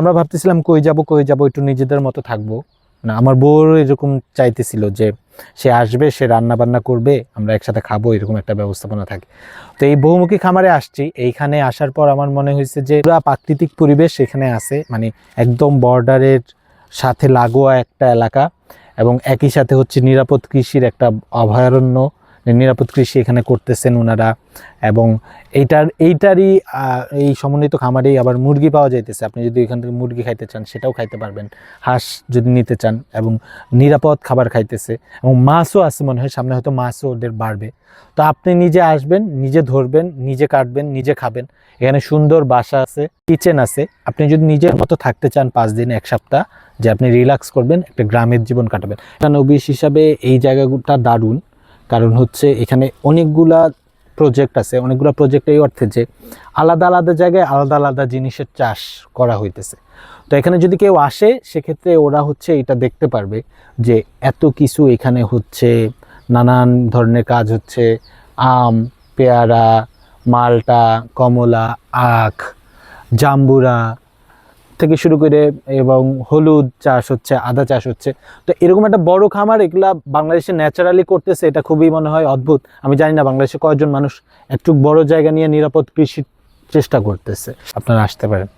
আমরা ভাবতেছিলাম কই যাব কই যাব, একটু নিজেদের মতো থাকব। না, আমার বউর এরকম চাইতেছিল যে সে আসবে, সে রান্না বান্না করবে, আমরা একসাথে খাব, এরকম একটা ব্যবস্থাপনা থাকে। তো এই বহুমুখী খামারে আসছি, এইখানে আসার পর আমার মনে হয়েছে যে পুরা প্রাকৃতিক পরিবেশ এখানে আছে মানে একদম বর্ডারের সাথে লাগোয়া একটা এলাকা এবং একই সাথে হচ্ছে নিরাপদ কৃষির একটা অভয়ারণ্য। নিরাপদ কৃষি এখানে করতেছেন ওনারা এবং এইটার, এইটারই এই সমন্বিত খামারেই আবার মুরগি পাওয়া যাইতেছে। আপনি যদি এখান থেকে মুরগি খাইতে চান, সেটাও খাইতে পারবেন। হাঁস যদি নিতে চান এবং নিরাপদ খাবার খাইতেছে। এবং মাছও আছে মনে হয়, সামনে হয়তো মাছও ওদের বাড়বে। তো আপনি নিজে আসবেন, নিজে ধরবেন, নিজে কাটবেন, নিজে খাবেন। এখানে সুন্দর বাসা আছে, কিচেন আছে। আপনি যদি নিজের মতো থাকতে চান পাঁচ দিন, এক সপ্তাহ, যে আপনি রিল্যাক্স করবেন, একটা গ্রামের জীবন কাটাবেন। অফিস হিসাবে এই জায়গাটা দারুণ। কারণ হচ্ছে এখানে অনেকগুলা প্রজেক্ট আছে, অনেকগুলো প্রজেক্ট এই অর্থে যে আলাদা আলাদা জায়গায় আলাদা আলাদা জিনিসের চাষ করা হইতেছে। তো এখানে যদি কেউ আসে, সেক্ষেত্রে ওরা হচ্ছে এটা দেখতে পারবে যে এত কিছু এখানে হচ্ছে, নানান ধরনের কাজ হচ্ছে, আম, পেয়ারা, মালটা, কমলা, আখ, জাম্বুরা থেকে শুরু করে এবং হলুদ চাষ হচ্ছে, আদা চাষ হচ্ছে। তো এরকম একটা বড় খামার এগুলা বাংলাদেশে ন্যাচারালি করতেছে, এটা খুবই মনে হয় অদ্ভুত। আমি জানি না বাংলাদেশে কয়েকজন মানুষ একটু বড় জায়গা নিয়ে নিরাপদ কৃষির চেষ্টা করতেছে। আপনারা আসতে পারেন।